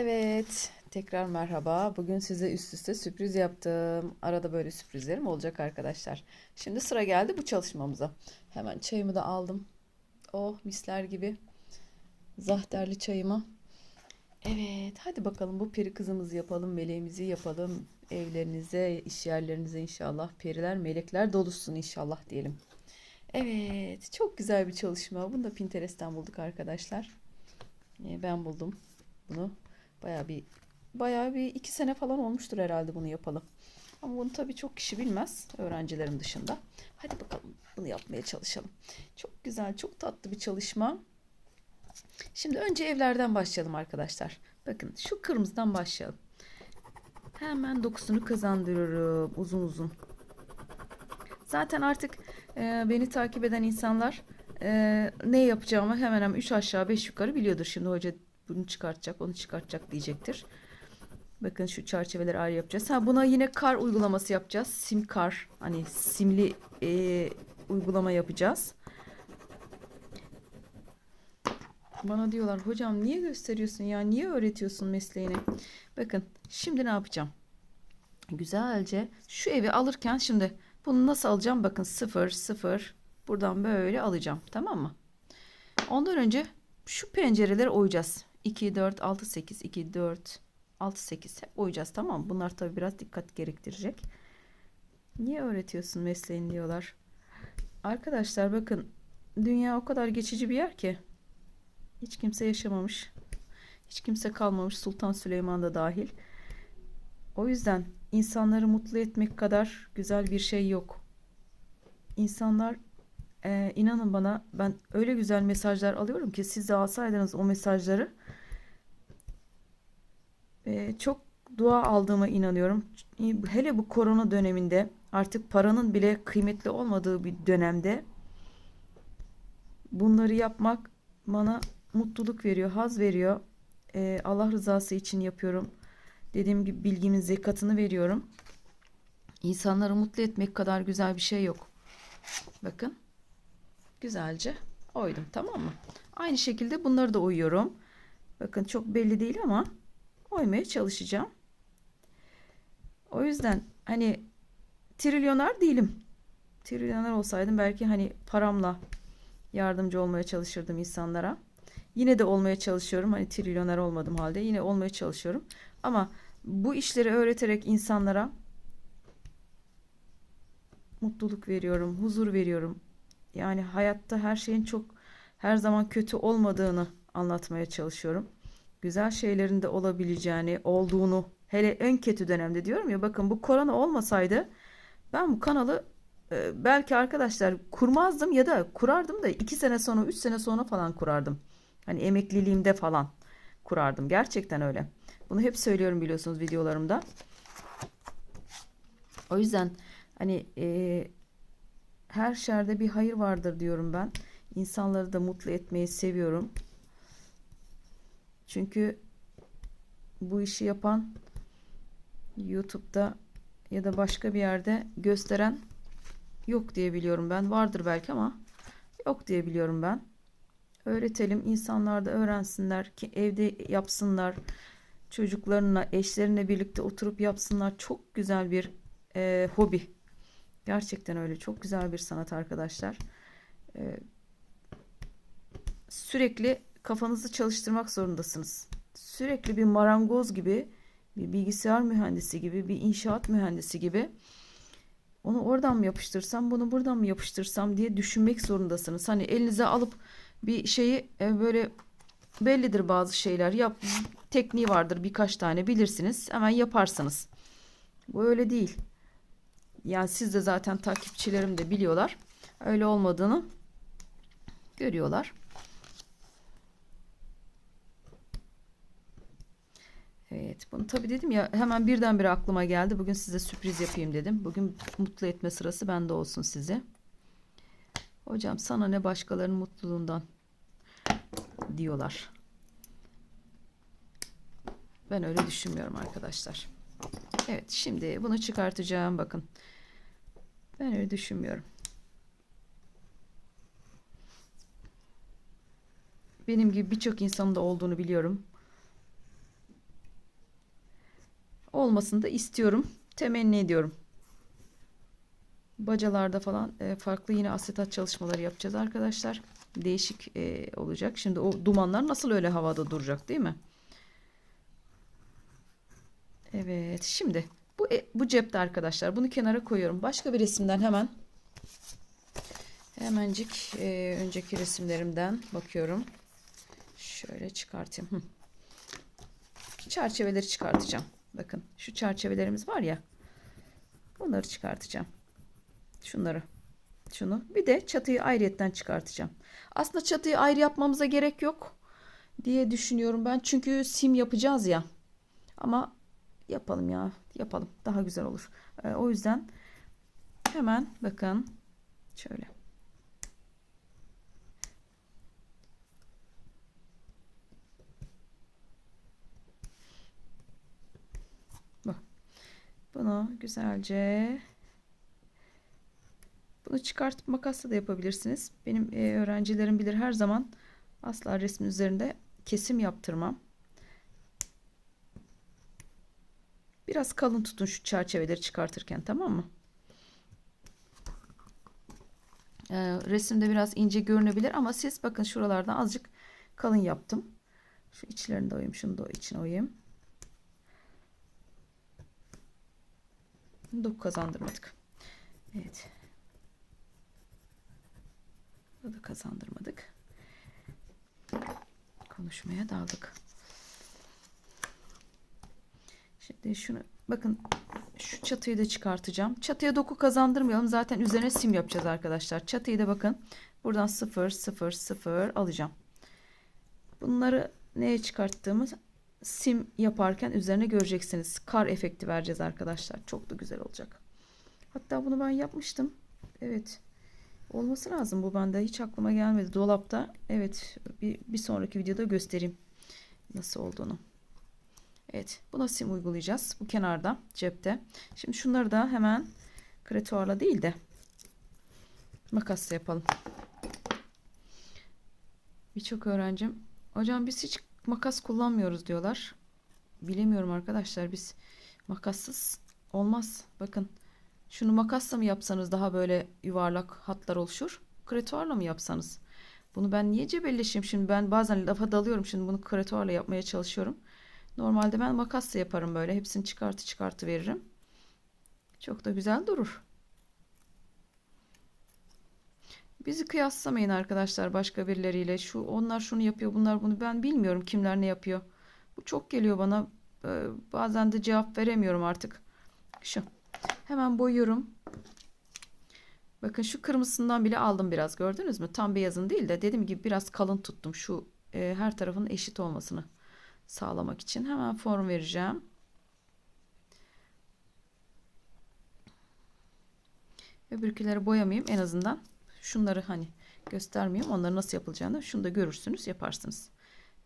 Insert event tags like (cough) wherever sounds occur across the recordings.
Evet, tekrar merhaba. Bugün size üst üste sürpriz yaptım. Arada böyle sürprizlerim olacak arkadaşlar. Şimdi sıra geldi bu çalışmamıza. Hemen çayımı da aldım. Oh misler gibi. Zahterli çayımı. Evet, hadi bakalım bu peri kızımızı yapalım, meleğimizi yapalım. Evlerinize, iş yerlerinize inşallah periler, melekler dolusun inşallah diyelim. Evet, çok güzel bir çalışma. Bunu da Pinterest'ten bulduk arkadaşlar. Ee, Ben buldum bunu. Bayağı bir bayağı bir iki sene falan olmuştur herhalde bunu yapalım. Ama bunu tabii çok kişi bilmez öğrencilerim dışında. Hadi bakalım bunu yapmaya çalışalım. Çok güzel, çok tatlı bir çalışma. Şimdi önce evlerden başlayalım arkadaşlar. Bakın şu kırmızıdan başlayalım. Hemen dokusunu kazandırıyorum uzun uzun. Zaten artık e, beni takip eden insanlar e, ne yapacağımı hemen hemen 3 aşağı 5 yukarı biliyordur. Şimdi hoca bunu çıkartacak, onu çıkartacak diyecektir. Bakın şu çerçeveleri ayrı yapacağız. Ha buna yine kar uygulaması yapacağız. Sim kar, hani simli e, uygulama yapacağız. Bana diyorlar hocam niye gösteriyorsun ya niye öğretiyorsun mesleğini? Bakın şimdi ne yapacağım? Güzelce şu evi alırken şimdi bunu nasıl alacağım? Bakın 0 0 buradan böyle alacağım tamam mı? Ondan önce şu pencereleri oyacağız. 2 4 6 8 2 4 6 8 hep oyacağız tamam? Bunlar tabii biraz dikkat gerektirecek. Niye öğretiyorsun mesleğini diyorlar. Arkadaşlar bakın dünya o kadar geçici bir yer ki hiç kimse yaşamamış. Hiç kimse kalmamış Sultan Süleyman da dahil. O yüzden insanları mutlu etmek kadar güzel bir şey yok. İnsanlar e, inanın bana ben öyle güzel mesajlar alıyorum ki siz de alsaydınız o mesajları çok dua aldığıma inanıyorum. Hele bu korona döneminde artık paranın bile kıymetli olmadığı bir dönemde bunları yapmak bana mutluluk veriyor, haz veriyor. Allah rızası için yapıyorum. Dediğim gibi bilgimin zekatını veriyorum. İnsanları mutlu etmek kadar güzel bir şey yok. Bakın. Güzelce oydum tamam mı? Aynı şekilde bunları da oyuyorum. Bakın çok belli değil ama oymaya çalışacağım. O yüzden hani trilyoner değilim. Trilyoner olsaydım belki hani paramla yardımcı olmaya çalışırdım insanlara. Yine de olmaya çalışıyorum. Hani trilyoner olmadım halde yine olmaya çalışıyorum. Ama bu işleri öğreterek insanlara mutluluk veriyorum, huzur veriyorum. Yani hayatta her şeyin çok her zaman kötü olmadığını anlatmaya çalışıyorum. Güzel şeylerin de olabileceğini, olduğunu hele en kötü dönemde diyorum ya bakın bu korona olmasaydı ben bu kanalı e, belki arkadaşlar kurmazdım ya da kurardım da iki sene sonra, üç sene sonra falan kurardım. Hani emekliliğimde falan kurardım. Gerçekten öyle. Bunu hep söylüyorum biliyorsunuz videolarımda. O yüzden hani e, her şerde bir hayır vardır diyorum ben. İnsanları da mutlu etmeyi seviyorum. Çünkü bu işi yapan YouTube'da ya da başka bir yerde gösteren yok diye biliyorum ben. Vardır belki ama yok diye biliyorum ben. Öğretelim, insanlar da öğrensinler ki evde yapsınlar. Çocuklarına, eşlerine birlikte oturup yapsınlar. Çok güzel bir e, hobi. Gerçekten öyle. Çok güzel bir sanat arkadaşlar. E, sürekli kafanızı çalıştırmak zorundasınız. Sürekli bir marangoz gibi, bir bilgisayar mühendisi gibi, bir inşaat mühendisi gibi onu oradan mı yapıştırsam, bunu buradan mı yapıştırsam diye düşünmek zorundasınız. Hani elinize alıp bir şeyi e, böyle bellidir bazı şeyler yap tekniği vardır birkaç tane bilirsiniz hemen yaparsınız. Bu öyle değil. Yani siz de zaten takipçilerim de biliyorlar. Öyle olmadığını görüyorlar. Evet bunu tabii dedim ya hemen birdenbire aklıma geldi. Bugün size sürpriz yapayım dedim. Bugün mutlu etme sırası bende olsun size. Hocam sana ne başkalarının mutluluğundan diyorlar. Ben öyle düşünmüyorum arkadaşlar. Evet şimdi bunu çıkartacağım bakın. Ben öyle düşünmüyorum. Benim gibi birçok insanın da olduğunu biliyorum. Olmasını da istiyorum. Temenni ediyorum. Bacalarda falan e, farklı yine asetat çalışmaları yapacağız arkadaşlar. Değişik e, olacak. Şimdi o dumanlar nasıl öyle havada duracak değil mi? Evet. Şimdi bu e, bu cepte arkadaşlar. Bunu kenara koyuyorum. Başka bir resimden hemen hemencik e, önceki resimlerimden bakıyorum. Şöyle çıkartayım. Hı. Çerçeveleri çıkartacağım. Bakın şu çerçevelerimiz var ya. Bunları çıkartacağım. Şunları. Şunu. Bir de çatıyı ayrıyetten çıkartacağım. Aslında çatıyı ayrı yapmamıza gerek yok diye düşünüyorum ben. Çünkü sim yapacağız ya. Ama yapalım ya. Yapalım. Daha güzel olur. Ee, o yüzden hemen bakın şöyle. Bunu güzelce bunu çıkartıp makasla da yapabilirsiniz. Benim e, öğrencilerim bilir her zaman asla resmin üzerinde kesim yaptırmam. Biraz kalın tutun şu çerçeveleri çıkartırken tamam mı? Ee, resimde biraz ince görünebilir ama siz bakın şuralardan azıcık kalın yaptım. Şu içlerini de oyayım. Şunu da içine oyayım. Doku kazandırmadık. Evet. Bunu da kazandırmadık. Konuşmaya daldık. Şimdi şunu bakın şu çatıyı da çıkartacağım. Çatıya doku kazandırmayalım. Zaten üzerine sim yapacağız arkadaşlar. Çatıyı da bakın buradan 0 0 0 alacağım. Bunları neye çıkarttığımız sim yaparken üzerine göreceksiniz. Kar efekti vereceğiz arkadaşlar. Çok da güzel olacak. Hatta bunu ben yapmıştım. Evet. Olması lazım bu bende. Hiç aklıma gelmedi. Dolapta. Evet. Bir, bir sonraki videoda göstereyim. Nasıl olduğunu. Evet. Buna sim uygulayacağız. Bu kenarda. Cepte. Şimdi şunları da hemen kretuarla değil de makasla yapalım. Birçok öğrencim hocam biz hiç makas kullanmıyoruz diyorlar. Bilemiyorum arkadaşlar. Biz makassız olmaz. Bakın. Şunu makasla mı yapsanız daha böyle yuvarlak hatlar oluşur? Kretuarla mı yapsanız? Bunu ben niye cebelleşeyim şimdi? Ben bazen lafa dalıyorum şimdi bunu kretuarla yapmaya çalışıyorum. Normalde ben makasla yaparım böyle. Hepsini çıkartı çıkartı veririm. Çok da güzel durur. Bizi kıyaslamayın arkadaşlar başka birileriyle. Şu onlar şunu yapıyor, bunlar bunu. Ben bilmiyorum kimler ne yapıyor. Bu çok geliyor bana. Ee, bazen de cevap veremiyorum artık. Şu. Hemen boyuyorum. Bakın şu kırmızısından bile aldım biraz gördünüz mü? Tam beyazın değil de dediğim gibi biraz kalın tuttum. Şu e, her tarafın eşit olmasını sağlamak için. Hemen form vereceğim. Öbürküleri boyamayayım en azından. Şunları hani göstermeyeyim. Onları nasıl yapılacağını şunu da görürsünüz yaparsınız.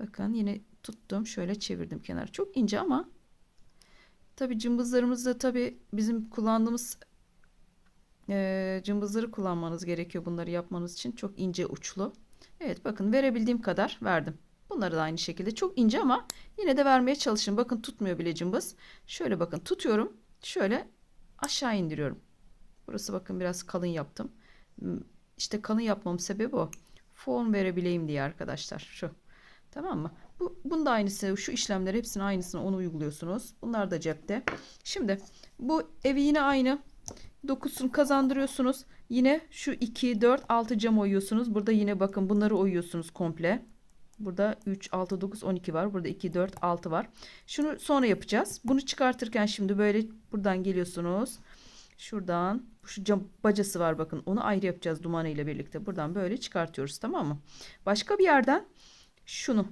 Bakın yine tuttum. Şöyle çevirdim kenara. Çok ince ama Tabi cımbızlarımızda tabi bizim kullandığımız e, cımbızları kullanmanız gerekiyor bunları yapmanız için. Çok ince uçlu. Evet bakın verebildiğim kadar verdim. Bunları da aynı şekilde çok ince ama yine de vermeye çalışın. Bakın tutmuyor bile cımbız. Şöyle bakın tutuyorum. Şöyle aşağı indiriyorum. Burası bakın biraz kalın yaptım. İşte kalın yapmamın sebebi o. Form verebileyim diye arkadaşlar. Şu. Tamam mı? Bu, bunun da aynısı şu işlemler hepsinin aynısını onu uyguluyorsunuz. Bunlar da cepte. Şimdi bu evi yine aynı. Dokusunu kazandırıyorsunuz. Yine şu 2, 4, 6 cam oyuyorsunuz. Burada yine bakın bunları oyuyorsunuz komple. Burada 3, 6, 9, 12 var. Burada 2, 4, 6 var. Şunu sonra yapacağız. Bunu çıkartırken şimdi böyle buradan geliyorsunuz. Şuradan şu cam bacası var bakın. Onu ayrı yapacağız dumanı ile birlikte. Buradan böyle çıkartıyoruz tamam mı? Başka bir yerden şunu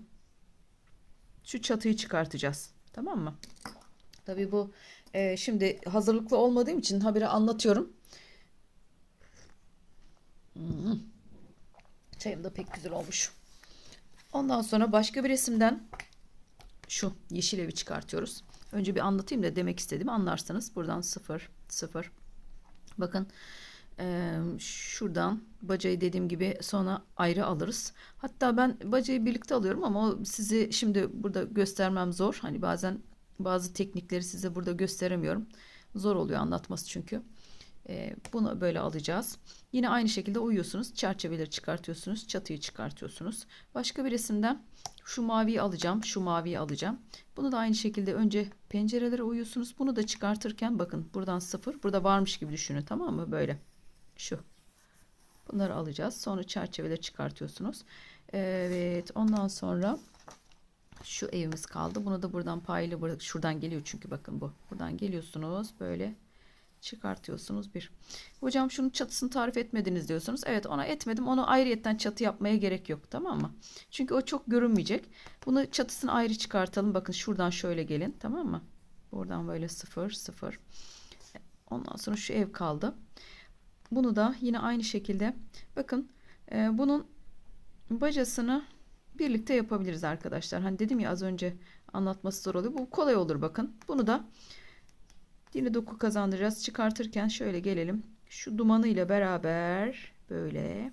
şu çatıyı çıkartacağız. Tamam mı? Tabii bu e, şimdi hazırlıklı olmadığım için habire anlatıyorum. Hmm. Çayım da pek güzel olmuş. Ondan sonra başka bir resimden şu yeşil evi çıkartıyoruz. Önce bir anlatayım da demek istediğimi anlarsanız. Buradan sıfır sıfır. Bakın ee, şuradan bacayı dediğim gibi sonra ayrı alırız. Hatta ben bacayı birlikte alıyorum ama sizi şimdi burada göstermem zor. Hani bazen bazı teknikleri size burada gösteremiyorum. Zor oluyor anlatması çünkü. Ee, bunu böyle alacağız. Yine aynı şekilde uyuyorsunuz. Çerçeveleri çıkartıyorsunuz. Çatıyı çıkartıyorsunuz. Başka bir resimden şu maviyi alacağım. Şu maviyi alacağım. Bunu da aynı şekilde önce pencerelere uyuyorsunuz. Bunu da çıkartırken bakın buradan sıfır. Burada varmış gibi düşünün tamam mı? Böyle. Şu. Bunları alacağız. Sonra çerçeveleri çıkartıyorsunuz. Evet. Ondan sonra şu evimiz kaldı. Bunu da buradan paylı bırak. Şuradan geliyor çünkü bakın bu. Buradan geliyorsunuz. Böyle çıkartıyorsunuz bir. Hocam şunun çatısını tarif etmediniz diyorsunuz. Evet ona etmedim. Onu ayrıyetten çatı yapmaya gerek yok. Tamam mı? Çünkü o çok görünmeyecek. Bunu çatısını ayrı çıkartalım. Bakın şuradan şöyle gelin. Tamam mı? Buradan böyle sıfır sıfır. Ondan sonra şu ev kaldı. Bunu da yine aynı şekilde bakın e, bunun bacasını birlikte yapabiliriz arkadaşlar. Hani dedim ya az önce anlatması zor oluyor. Bu kolay olur bakın. Bunu da yine doku kazandıracağız. Çıkartırken şöyle gelelim. Şu dumanı ile beraber böyle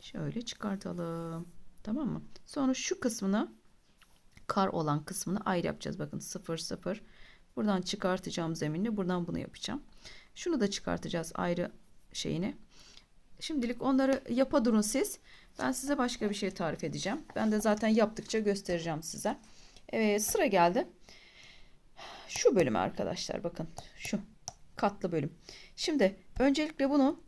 şöyle çıkartalım. Tamam mı? Sonra şu kısmını kar olan kısmını ayrı yapacağız. Bakın 0 0. Buradan çıkartacağım zeminle. Buradan bunu yapacağım. Şunu da çıkartacağız ayrı şeyini. Şimdilik onları yapa durun siz. Ben size başka bir şey tarif edeceğim. Ben de zaten yaptıkça göstereceğim size. Evet sıra geldi. Şu bölüm arkadaşlar bakın şu katlı bölüm. Şimdi öncelikle bunu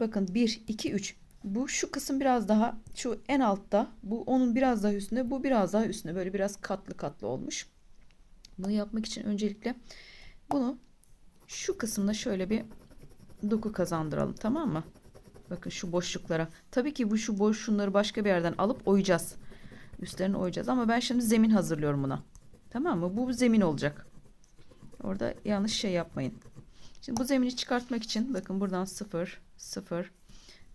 bakın 1 2 3 bu şu kısım biraz daha şu en altta bu onun biraz daha üstünde bu biraz daha üstünde böyle biraz katlı katlı olmuş. Bunu yapmak için öncelikle bunu şu kısımda şöyle bir doku kazandıralım tamam mı? Bakın şu boşluklara. Tabii ki bu şu boş şunları başka bir yerden alıp oyacağız. Üstlerini oyacağız ama ben şimdi zemin hazırlıyorum buna. Tamam mı? Bu zemin olacak. Orada yanlış şey yapmayın. Şimdi bu zemini çıkartmak için bakın buradan 0 0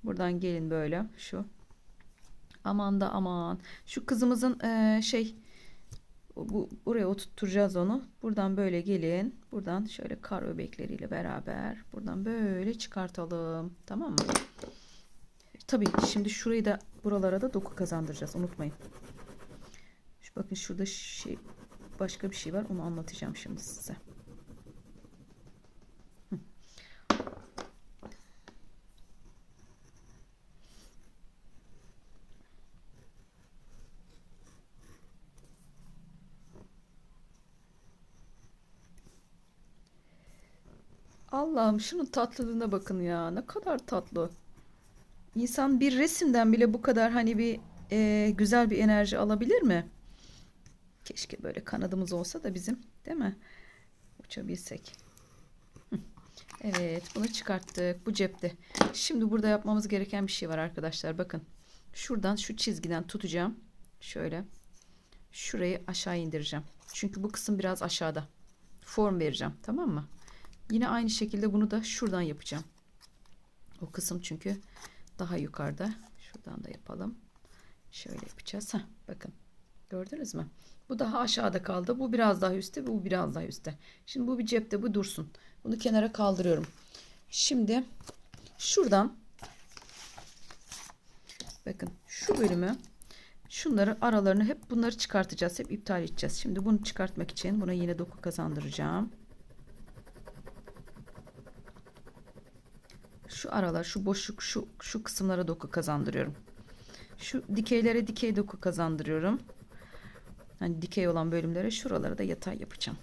buradan gelin böyle şu. Aman da aman. Şu kızımızın eee, şey bu buraya oturtacağız onu. Buradan böyle gelin. Buradan şöyle kar öbekleriyle beraber buradan böyle çıkartalım. Tamam mı? Tabii şimdi şurayı da buralara da doku kazandıracağız. Unutmayın. Şu bakın şurada şey başka bir şey var. Onu anlatacağım şimdi size. Hı. Allah'ım şunun tatlılığına bakın ya. Ne kadar tatlı. İnsan bir resimden bile bu kadar hani bir e, güzel bir enerji alabilir mi? Keşke böyle kanadımız olsa da bizim, değil mi? Uçabilsek. Evet, bunu çıkarttık. Bu cepte. Şimdi burada yapmamız gereken bir şey var arkadaşlar. Bakın. Şuradan şu çizgiden tutacağım. Şöyle. Şurayı aşağı indireceğim. Çünkü bu kısım biraz aşağıda. Form vereceğim. Tamam mı? Yine aynı şekilde bunu da şuradan yapacağım. O kısım çünkü daha yukarıda. Şuradan da yapalım. Şöyle yapacağız. Heh, bakın. Gördünüz mü? Bu daha aşağıda kaldı. Bu biraz daha üstte. Bu biraz daha üstte. Şimdi bu bir cepte. Bu dursun. Bunu kenara kaldırıyorum. Şimdi şuradan bakın şu bölümü şunları aralarını hep bunları çıkartacağız. Hep iptal edeceğiz. Şimdi bunu çıkartmak için buna yine doku kazandıracağım. Şu aralar, şu boşluk, şu şu kısımlara doku kazandırıyorum. Şu dikeylere dikey doku kazandırıyorum. Hani dikey olan bölümlere şuralara da yatay yapacağım.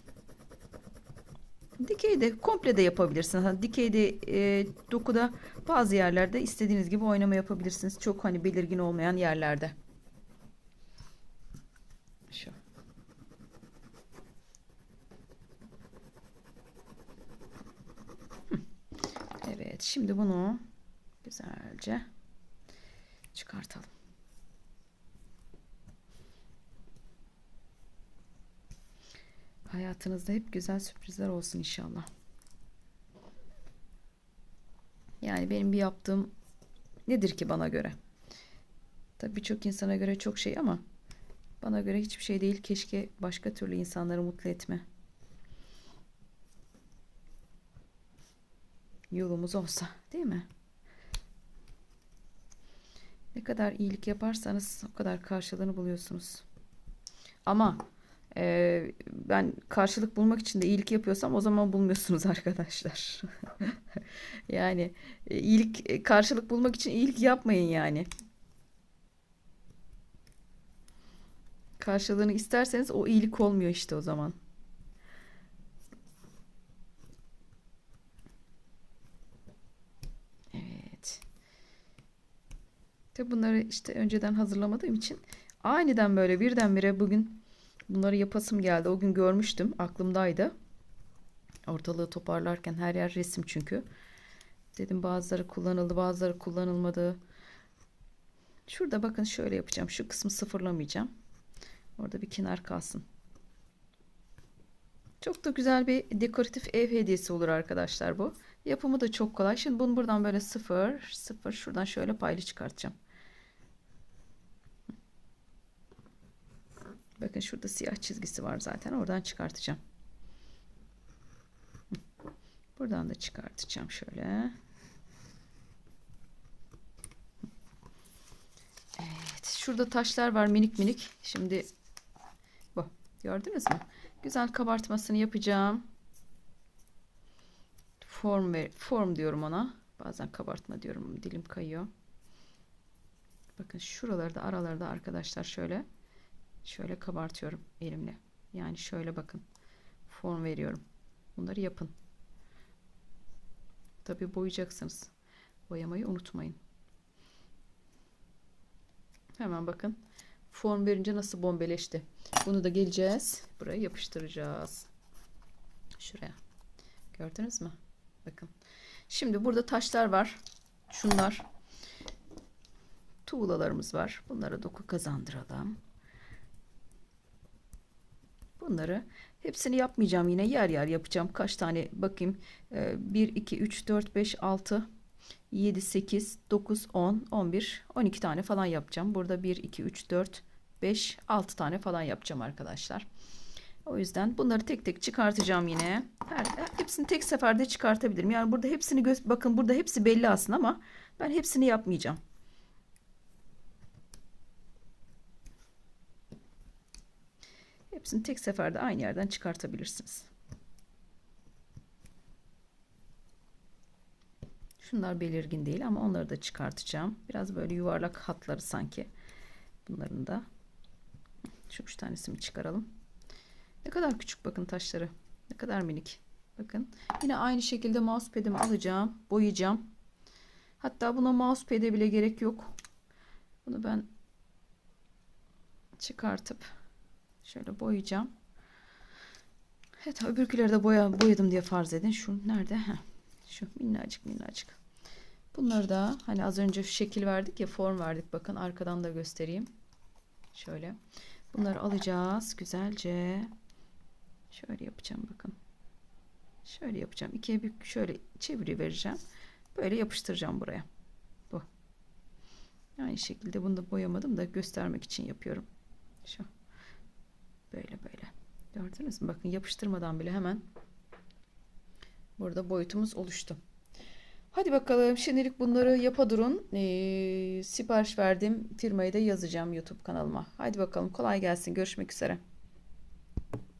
Dikey de komple de yapabilirsiniz. Hani dikeyde e, dokuda bazı yerlerde istediğiniz gibi oynama yapabilirsiniz. Çok hani belirgin olmayan yerlerde. Şu. Evet, şimdi bunu güzelce çıkartalım. Hayatınızda hep güzel sürprizler olsun inşallah. Yani benim bir yaptığım nedir ki bana göre? Tabii birçok insana göre çok şey ama bana göre hiçbir şey değil. Keşke başka türlü insanları mutlu etme yolumuz olsa, değil mi? Ne kadar iyilik yaparsanız o kadar karşılığını buluyorsunuz. Ama e, ben karşılık bulmak için de iyilik yapıyorsam o zaman bulmuyorsunuz (laughs) arkadaşlar. (laughs) Yani e, iyilik e, karşılık bulmak için iyilik yapmayın yani. Karşılığını isterseniz o iyilik olmuyor işte o zaman. Tabi bunları işte önceden hazırlamadığım için aniden böyle birdenbire bugün bunları yapasım geldi. O gün görmüştüm, aklımdaydı. Ortalığı toparlarken her yer resim çünkü. Dedim bazıları kullanıldı, bazıları kullanılmadı. Şurada bakın şöyle yapacağım. Şu kısmı sıfırlamayacağım. Orada bir kenar kalsın. Çok da güzel bir dekoratif ev hediyesi olur arkadaşlar bu. Yapımı da çok kolay. Şimdi bunu buradan böyle sıfır, sıfır şuradan şöyle paylı çıkartacağım. Bakın şurada siyah çizgisi var zaten. Oradan çıkartacağım. Buradan da çıkartacağım şöyle. Evet. Şurada taşlar var minik minik. Şimdi bu. Gördünüz mü? Güzel kabartmasını yapacağım. Form ver, form diyorum ona. Bazen kabartma diyorum. Dilim kayıyor. Bakın şuralarda aralarda arkadaşlar şöyle şöyle kabartıyorum elimle. Yani şöyle bakın. Form veriyorum. Bunları yapın. Tabii boyayacaksınız. Boyamayı unutmayın. Hemen bakın. Form verince nasıl bombeleşti. Bunu da geleceğiz. Buraya yapıştıracağız. Şuraya. Gördünüz mü? Bakın. Şimdi burada taşlar var. Şunlar. Tuğlalarımız var. Bunlara doku kazandıralım. Bunları hepsini yapmayacağım yine yer yer yapacağım. Kaç tane bakayım. 1, 2, 3, 4, 5, 6, 7, 8, 9, 10, 11, 12 tane falan yapacağım. Burada 1, 2, 3, 4, 5, 6 tane falan yapacağım arkadaşlar. O yüzden bunları tek tek çıkartacağım yine. Her, hepsini tek seferde çıkartabilirim. Yani burada hepsini göz bakın burada hepsi belli aslında ama ben hepsini yapmayacağım. Hepsini tek seferde aynı yerden çıkartabilirsiniz. Şunlar belirgin değil ama onları da çıkartacağım. Biraz böyle yuvarlak hatları sanki. Bunların da. Şu üç tanesini çıkaralım. Ne kadar küçük bakın taşları. Ne kadar minik. Bakın. Yine aynı şekilde mousepad'imi alacağım. Boyayacağım. Hatta buna mousepad'e bile gerek yok. Bunu ben çıkartıp şöyle boyayacağım. Evet öbürküleri de boya, boyadım diye farz edin. Şu nerede? Heh. Şu minnacık minnacık. Bunları da hani az önce şekil verdik ya form verdik. Bakın arkadan da göstereyim. Şöyle. Bunları alacağız güzelce. Şöyle yapacağım bakın. Şöyle yapacağım. İkiye bir şöyle çeviri vereceğim. Böyle yapıştıracağım buraya. Bu. Aynı şekilde bunu da boyamadım da göstermek için yapıyorum. Şu. Böyle böyle. Gördünüz mü? Bakın yapıştırmadan bile hemen burada boyutumuz oluştu. Hadi bakalım şimdilik bunları yapa durun. Ee, sipariş verdiğim firmayı da yazacağım YouTube kanalıma. Hadi bakalım kolay gelsin. Görüşmek üzere.